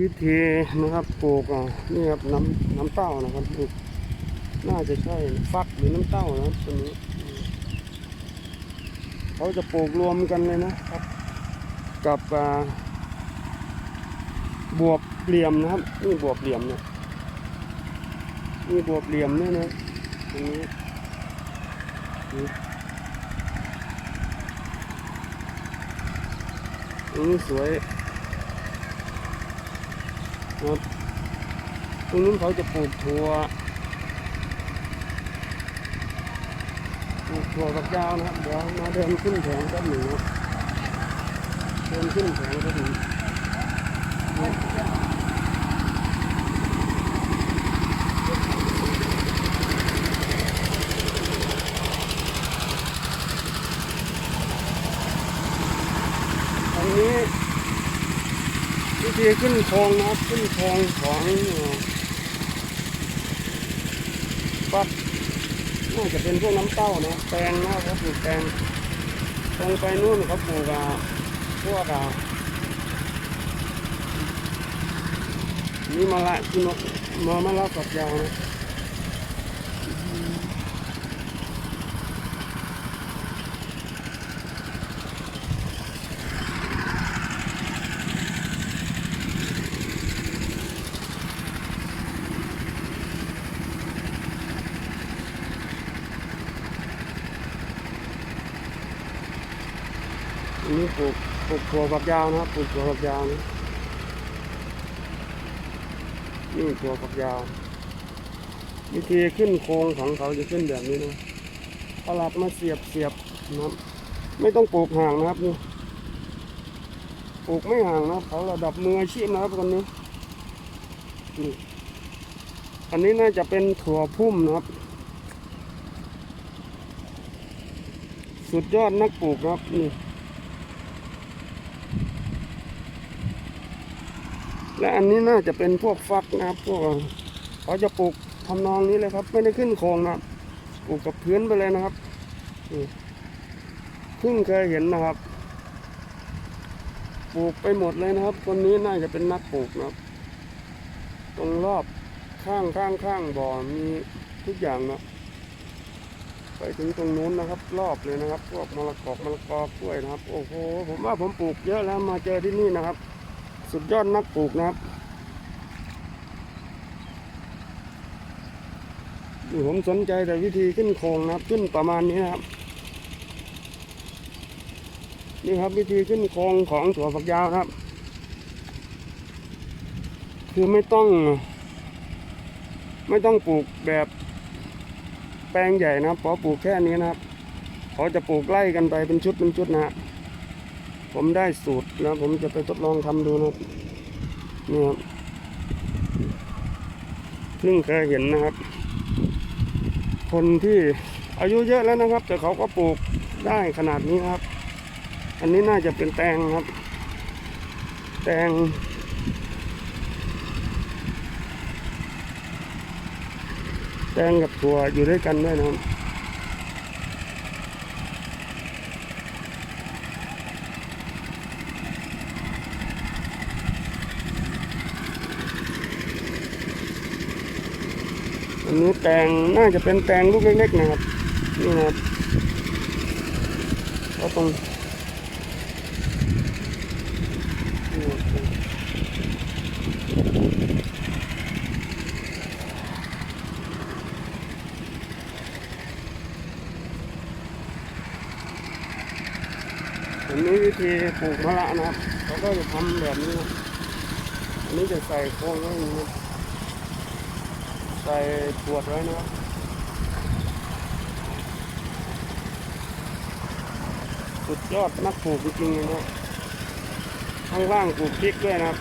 วิธีนะครับปลูกนี่ครับน้ำน้ำเต้านะครับปลูกน่าจะใช่ฟักหรือน้ำเต้านะครับตัวนี้เขาจะปลูกรวมกันเลยนะครับ กับบวบเหลี่ยมนะครับนี่บวบเหลี่ยมเนี่ยนี่บวบเหลี่ยมเนี่ยนะตรงนี้นี่ตรงนี้สวย ครับตรงนู้นเขาจะปลูกถั่วปลูกถั่วกับยาวนะครับเดี๋ยวมาเดินขึ้นแผงก็หนึ่งเดินขึ้นแผงก็หนึ่งอันนี้ วิธีขึ้นโครงนะครับขึ้นโครงของเอ่อปักน่าจะเป็นพวกน้ำเต้านะแตงนะครับปลูกแตงตรงไปนู่นเขาปลูกอะพวกอะนี่มาละที่มามะมะละกับยาวนะ นี้ปลูกปลูกถั่วฝักยาวนะครับปลูกถั่วฝักยาวนะนี่ถั่วฝักยาว วิธีขึ้นโครงของเขาจะขึ้นแบบนี้นะเอาหลักมาเสียบเสียบนะครับ ไม่ต้องปลูกห่างนะครับนี่ปลูกไม่ห่างนะเขาระดับมืออาชีพนะครับคนนี้นี่อันนี้น่าจะเป็นถั่วพุ่มนะครับ สุดยอดนักปลูกครับนี่ และอันนี้น่าจะเป็นพวกฟักนะครับ พวกเขาจะปลูกทำนองนี้เลยครับ ไม่ได้ขึ้นโครงนะปลูกกับพื้นไปเลยนะครับเพิ่งเคยเห็นนะครับ ปลูกไปหมดเลยนะครับ คนนี้น่าจะเป็นนักปลูกนะครับ ตรงรอบข้างข้างข้างบ่อมีทุกอย่างนะไปถึงตรงนู้นนะครับ รอบเลยนะครับ พวกมะละกอกมะละกอกล้วยนะครับ โอ้โหผมว่าผมปลูกเยอะแล้วมาเจอที่นี่นะครับ สุดยอดนักปลูกนะครับนี่ผมสนใจแต่วิธีขึ้นโครงนะครับ ขึ้นประมาณนี้นะครับ นี่ครับวิธีขึ้นโครงของถั่วฝักยาวนะครับ คือไม่ต้อง ไม่ต้องปลูกแบบแปลงใหญ่นะครับเพราะปลูกแค่นี้นะครับเขาจะปลูกไล่กันไปเป็นชุดเป็นชุดนะฮะ ผมได้สูตรแล้วผมจะไปทดลองทำดูนะนี่ครับเพิ่งเคยเห็นนะครับ คนที่อายุเยอะแล้วนะครับ แต่เขาก็ปลูกได้ขนาดนี้ครับ อันนี้น่าจะเป็นแตงครับ แตงแตงกับถั่วอยู่ด้วยกันด้วยนะครับ อันนี้แตงน่าจะเป็นแตงลูกเล็กๆนะครับ นี่นะครับก็ตรงนี่ครับอันนี้วิธีปลูกมะละนะครับ เขาก็จะทำแบบนี้นะอันนี้จะใส่โครงไว้อย่างนี้ ใส่ขวดไว้นะสุดยอดนักปลูกจริงๆเลยนะข้างล่างปลูกพริกด้วยนะครับ